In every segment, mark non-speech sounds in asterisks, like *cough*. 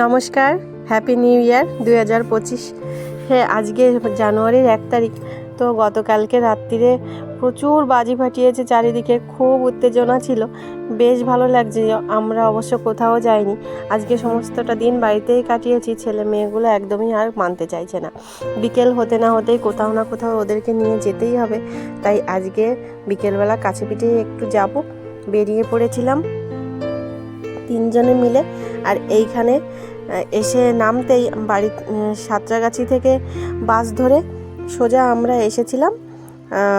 নমস্কার happy new year দুই হাজার পঁচিশ। হ্যাঁ আজকে জানুয়ারির এক তারিখ, তো গতকালকে রাত্রিরে প্রচুর বাজি ফাটিয়েছে, চারিদিকে খুব উত্তেজনা ছিল। বেশ ভালো লাগছে, আমরা অবশ্য কোথাও যাইনি। আজকে সমস্তটা দিন বাড়িতেই কাটিয়েছি, ছেলে মেয়েগুলো একদমই আর মানতে চাইছে না। বিকেল হতে না হতেই কোথাও না কোথাও ওদেরকে নিয়ে যেতেই হবে। তাই আজকে বিকেলবেলা কাছে পিঠে একটু যাব। বেরিয়ে পড়েছিলাম। তিনজনে মিলে আর এইখানে এসে নামতেই বাড়ি সাঁতরাগাছি থেকে বাস ধরে সোজা আমরা এসেছিলাম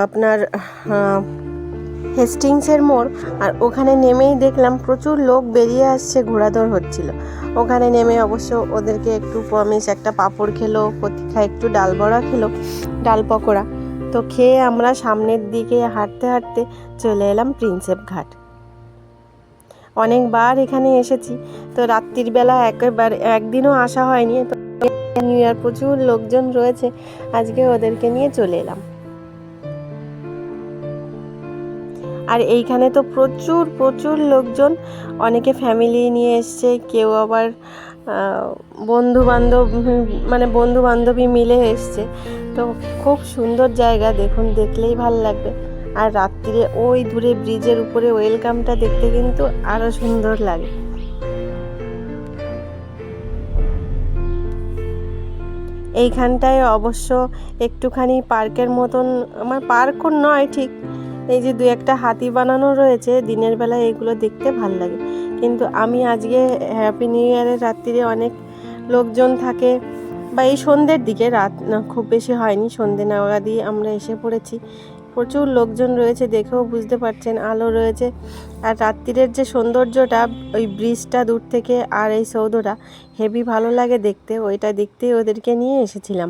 আপনার হেস্টিংসের মোড়। আর ওখানে নেমেই দেখলাম প্রচুর লোক বেরিয়ে আসছে ঘোরাদৌড় হচ্ছিল। ওখানে নেমে অবশ্য ওদেরকে একটু পমিশ একটা পাঁপড় খেলো প্রতীক্ষা একটু ডাল বড়া খেলো, ডাল পকোড়া। তো খেয়ে আমরা সামনের দিকে হাঁটতে হাঁটতে চলে এলাম প্রিন্সেপ ঘাট। অনেকবার এখানে এসেছি। তো রাত্রির বেলা একেবারে, একদিনও আসা হয়নি। তো নিউ ইয়ার প্রচুর লোকজন রয়েছে। আজকে ওদেরকে নিয়ে চলে এলাম। আর এইখানে তো প্রচুর প্রচুর লোকজন। অনেকে ফ্যামিলি নিয়ে এসছে, কেউ আবার বন্ধু বান্ধব মানে বন্ধু বান্ধবী মিলে এসছে। তো খুব সুন্দর জায়গা, দেখুন, দেখলেই ভালো লাগবে। আর রাত্রিরে ওই দূরে ব্রিজের উপরে ওয়েলকামটা দেখতে কিন্তু আরও সুন্দর লাগে। এইখানটায় অবশ্য একটুখানি পার্কের মতন, আমার পার্কও নয় ঠিক, এই যে দু একটা হাতি বানানো রয়েছে, দিনের বেলা এগুলো দেখতে ভালো লাগে। কিন্তু আমি আজকে হ্যাপি নিউ ইয়ারের রাত্রিরে অনেক লোকজন থাকে, বা এই সন্ধ্যের দিকে, রাত খুব বেশি হয়নি সন্ধ্যে নাগাদই আমরা এসে পড়েছি। প্রচুর লোকজন রয়েছে, দেখেও বুঝতে পারছেন, আলো রয়েছে। আর রাত্রিরের যে সৌন্দর্যটা, ওই ব্রিজটা দূর থেকে আর এই সৌধটা হেভি ভালো লাগে দেখতে। ওইটা দেখতেই ওদেরকে নিয়ে এসেছিলাম।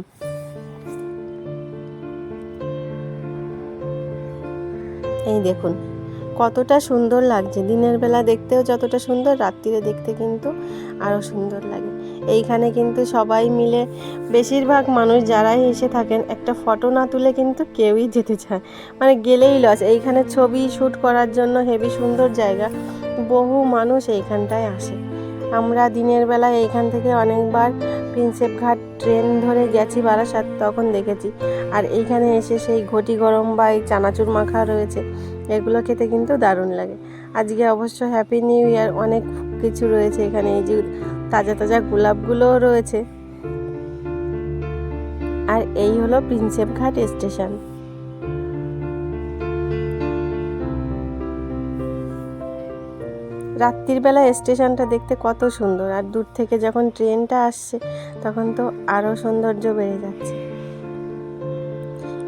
এই দেখুন কতটা সুন্দর লাগছে। দিনের বেলা দেখতেও যতটা সুন্দর, রাত্রিরে দেখতে কিন্তু আরও সুন্দর লাগে। এইখানে কিন্তু সবাই মিলে বেশিরভাগ মানুষ যারাই এসে থাকেন, একটা ফটো না তুলে কিন্তু কেউই যেতে চায়। মানে গেলেই লস এইখানে ছবি শ্যুট করার জন্য হেভি সুন্দর জায়গা। বহু মানুষ এইখানটায় আসে। আমরা দিনের বেলা এইখান থেকে অনেকবার প্রিন্সেপ ঘাট ট্রেন ধরে গেছি বারাসাত, তখন দেখেছি। আর এইখানে এসে সেই ঘটি গরম বা এই চানাচুর মাখা রয়েছে, এগুলো খেতে কিন্তু দারুণ লাগে। আজকে অবশ্য হ্যাপি নিউ ইয়ার অনেক কিছু রয়েছে এখানে, এই যে তাজা তাজা গোলাপগুলোও রয়েছে। আর এই হলো প্রিন্সেপ ঘাট স্টেশন। রাত্রির বেলা স্টেশনটা দেখতে কত সুন্দর। আর দূর থেকে যখন ট্রেনটা আসছে, তখন তো আরও সৌন্দর্য বেড়ে যাচ্ছে।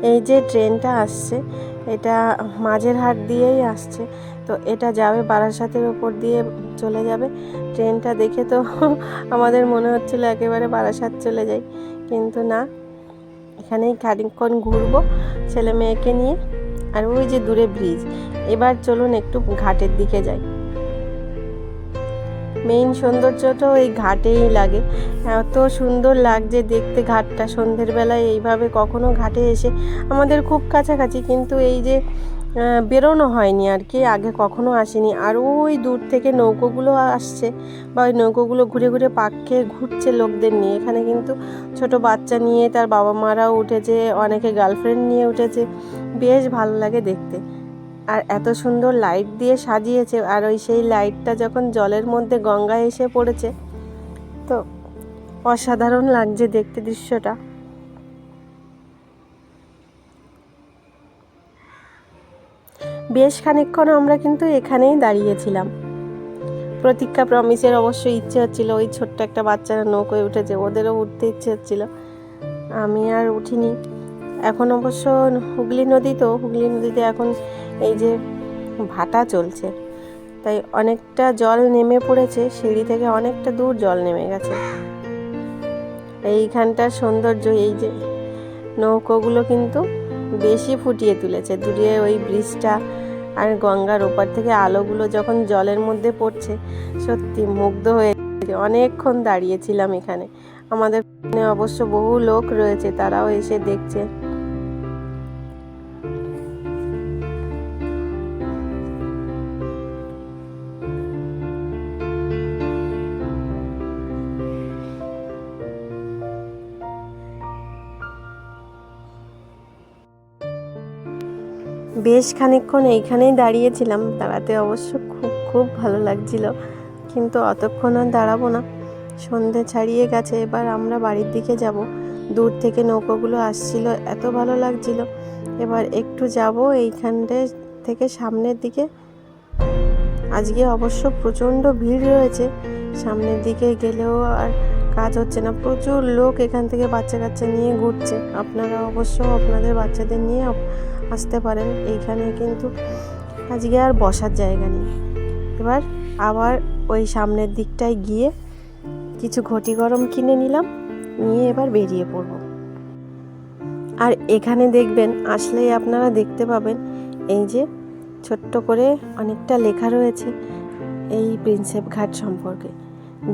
এই যে ট্রেনটা আসছে, এটা মাঝের হাট দিয়েই আসছে। তো এটা যাবে বারাসাতের ওপর দিয়ে চলে যাবে। ট্রেনটা দেখে তো *laughs* আমাদের মনে হচ্ছিল একেবারে বারাসাত চলে যাই। কিন্তু না, এখানেই খানিকক্ষণ ঘুরবো ছেলে মেয়েকে নিয়ে। আর ওই যে দূরে ব্রিজ, এবার চলুন একটু ঘাটের দিকে যাই। মেইন সৌন্দর্যটা ওই ঘাটেই লাগে। এত সুন্দর লাগছে দেখতে ঘাটটা সন্ধ্যের বেলায়, এইভাবে কখনো ঘাটে এসে আমাদের খুব কাছাকাছি কিন্তু এই যে বেরোনো হয়নি আর কি, আগে কখনো আসেনি। আর ওই দূর থেকে নৌকোগুলো আসছে বা ওই নৌকোগুলো ঘুরে ঘুরে পাক খেয়ে ঘুরছে লোকদের নিয়ে। এখানে কিন্তু ছোট বাচ্চা নিয়ে তার বাবা মারাও উঠেছে, অনেকে গার্লফ্রেন্ড নিয়ে উঠেছে। বেশ ভালো লাগে দেখতে। আর এত সুন্দর লাইট দিয়ে সাজিয়েছে আর ওই সেই লাইটটা যখন জলের মধ্যে গঙ্গা এসে পড়েছে, তো অসাধারণ লাগছে দেখতে দৃশ্যটা। বেশ খানিকক্ষণ আমরা কিন্তু এখানেই দাঁড়িয়েছিলাম। প্রতীক্ষা প্রমিসের অবশ্যই ইচ্ছে হচ্ছিল, ওই ছোট্ট একটা বাচ্চারা নৌকোয় উঠেছে, ওদেরও উঠতে ইচ্ছে হচ্ছিল। আমি আর উঠিনি। এখন অবশ্য হুগলি নদী তো, হুগলি নদীতে এখন এই যে ভাটা চলছে। তাই অনেকটা জল নেমে পড়েছে, সিঁড়ি থেকে অনেকটা দূর জল নেমে গেছে। এইখানটার সৌন্দর্য, এই যে নৌকোগুলো কিন্তু বেশি ফুটিয়ে তুলেছে। দূরে ওই ব্রিজটা আর গঙ্গার ওপার থেকে আলোগুলো যখন জলের মধ্যে পড়ছে, সত্যি মুগ্ধ হয়ে। অনেকক্ষণ দাঁড়িয়েছিলাম এখানে। আমাদের অবশ্য বহু লোক রয়েছে, তারাও এসে দেখছে। বেশ খানিকক্ষণ এইখানেই দাঁড়িয়েছিলাম, দাঁড়াতে অবশ্য খুব খুব ভালো লাগছিল। কিন্তু অতক্ষণ আর দাঁড়াবো না। সন্ধে ছাড়িয়ে গেছে, এবার আমরা বাড়ির দিকে যাব। দূর থেকে নৌকোগুলো আসছিল, এত ভালো লাগছিল। এবার একটু যাব এইখানটে থেকে সামনের দিকে। আজকে অবশ্য প্রচণ্ড ভিড় রয়েছে। সামনের দিকে গেলেও আর কাজ হচ্ছে না। প্রচুর লোক এখান থেকে বাচ্চা কাচ্চা নিয়ে ঘুরছে। আপনারা অবশ্য আপনাদের বাচ্চাদের নিয়ে আসতে পারেন, এইখানে কিন্তু আজকে আর বসার জায়গা নেই। এবার আবার ওই সামনের দিকটায় গিয়ে কিছু ঘটি গরম কিনে নিলাম, নিয়ে এবার বেরিয়ে পড়ব। আর এখানে দেখবেন, আসলেই আপনারা দেখতে পাবেন, এই যে ছোট্ট করে অনেকটা লেখা রয়েছে এই প্রিন্সেপ ঘাট সম্পর্কে।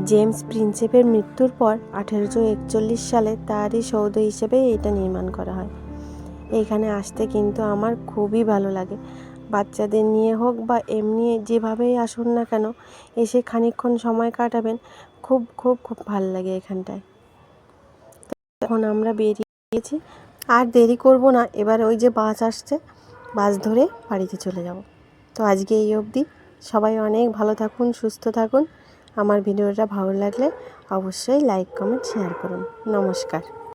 জেমস প্রিন্সেপের মৃত্যুর পর আঠেরোশো একচল্লিশ সালে তারই সৌধ হিসেবে এটা নির্মাণ করা হয়। এখানে আসতে কিন্তু আমার খুবই ভালো লাগে। বাচ্চাদের নিয়ে হোক বা এমনি যেভাবেই আসুন না কেন, এসে খানিকক্ষণ সময় কাটাবেন, খুব খুব খুব ভালো লাগে এখানটায়। তো এখন আমরা বেরিয়েছি, আর দেরি করব না, এবার ওই যে বাস আসছে, বাস ধরে বাড়িতে চলে যাব। তো আজকে এই অবধি, সবাই অনেক ভালো থাকুন, সুস্থ থাকুন। আমার ভিডিওটা ভালো লাগলে অবশ্যই লাইক কমেন্ট শেয়ার করুন। নমস্কার।